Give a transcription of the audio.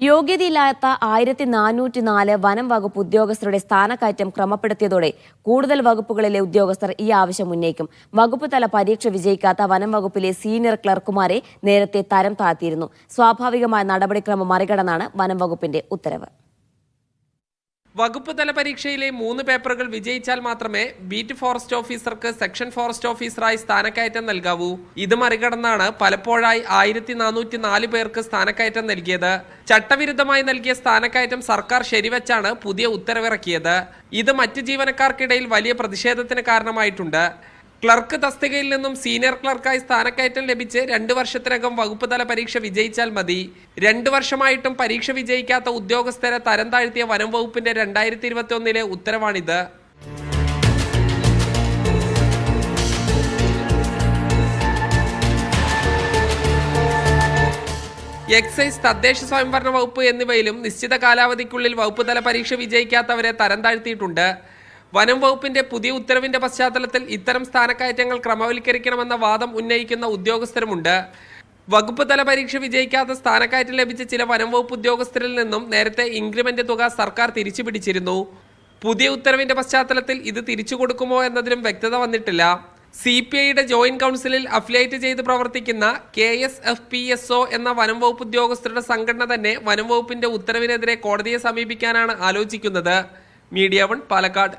യോഗ്യതയില്ലാത്ത ആയിരത്തി നാനൂറ്റി നാല് വനം വകുപ്പ് ഉദ്യോഗസ്ഥരുടെ സ്ഥാനക്കയറ്റം ക്രമപ്പെടുത്തിയതോടെ കൂടുതൽ വകുപ്പുകളിലെ ഉദ്യോഗസ്ഥർ ഈ ആവശ്യം ഉന്നയിക്കും. വകുപ്പ് തല പരീക്ഷ വിജയിക്കാത്ത വനം വകുപ്പിലെ സീനിയർ ക്ലർക്കുമാരെ നേരത്തെ തരം താഴ്ത്തിയിരുന്നു. സ്വാഭാവികമായ നടപടിക്രമം മറികടന്നാണ് വനം വകുപ്പിന്റെ ഉത്തരവ്. വകുപ്പ് തല പരീക്ഷയിലെ മൂന്ന് പേപ്പറുകൾ വിജയിച്ചാൽ മാത്രമേ ബീറ്റ് ഫോറസ്റ്റ് ഓഫീസർക്ക് സെക്ഷൻ ഫോറസ്റ്റ് ഓഫീസറായി സ്ഥാനക്കയറ്റം നൽകാവൂ. ഇത് മറികടന്നാണ് പലപ്പോഴായി ആയിരത്തി നാനൂറ്റി നാല് പേർക്ക് സ്ഥാനക്കയറ്റം നൽകിയത്. ചട്ടവിരുദ്ധമായി നൽകിയ സ്ഥാനക്കയറ്റം സർക്കാർ ശരിവച്ചാണ് പുതിയ ഉത്തരവിറക്കിയത്. ഇത് മറ്റ് ജീവനക്കാർക്കിടയിൽ വലിയ പ്രതിഷേധത്തിന് കാരണമായിട്ടുണ്ട്. ക്ലർക്ക് തസ്തികയിൽ നിന്നും സീനിയർ ക്ലർക്കായി സ്ഥാനക്കയറ്റം ലഭിച്ച് രണ്ട് വർഷത്തിനകം വകുപ്പ് തല പരീക്ഷ വിജയിച്ചാൽ മതി. രണ്ട് വർഷമായിട്ടും പരീക്ഷ വിജയിക്കാത്ത ഉദ്യോഗസ്ഥരെ തരം താഴ്ത്തിയ വനം വകുപ്പിന്റെ രണ്ടായിരത്തി ഇരുപത്തി ഒന്നിലെ ഉത്തരവാണിത്. എക്സൈസ് തദ്ദേശ സ്വയംഭരണ വകുപ്പ് എന്നിവയിലും നിശ്ചിത കാലാവധിക്കുള്ളിൽ വകുപ്പ് തല പരീക്ഷ വിജയിക്കാത്തവരെ തരം താഴ്ത്തിയിട്ടുണ്ട്. വനം വകുപ്പിന്റെ പുതിയ ഉത്തരവിന്റെ പശ്ചാത്തലത്തിൽ ഇത്തരം സ്ഥാനക്കയറ്റങ്ങൾ ക്രമവൽക്കരിക്കണമെന്ന വാദം ഉന്നയിക്കുന്ന ഉദ്യോഗസ്ഥരുമുണ്ട്. വകുപ്പ് തല പരീക്ഷ വിജയിക്കാത്ത സ്ഥാനക്കയറ്റം ലഭിച്ച ചില വനം വകുപ്പ് ഉദ്യോഗസ്ഥരിൽ നിന്നും നേരത്തെ ഇൻക്രിമെന്റ് തുക സർക്കാർ തിരിച്ചു പിടിച്ചിരുന്നു പുതിയ ഉത്തരവിന്റെ പശ്ചാത്തലത്തിൽ ഇത് തിരിച്ചു കൊടുക്കുമോ എന്നതിലും വ്യക്തത വന്നിട്ടില്ല. സി പി ഐയുടെ ജോയിന്റ് കൗൺസിലിൽ അഫിലിയേറ്റ് ചെയ്ത് പ്രവർത്തിക്കുന്ന K S F P S O എന്ന വനം വകുപ്പ് ഉദ്യോഗസ്ഥരുടെ സംഘടന തന്നെ വനം വകുപ്പിന്റെ ഉത്തരവിനെതിരെ കോടതിയെ സമീപിക്കാനാണ് ആലോചിക്കുന്നത്. Media one Palakkad.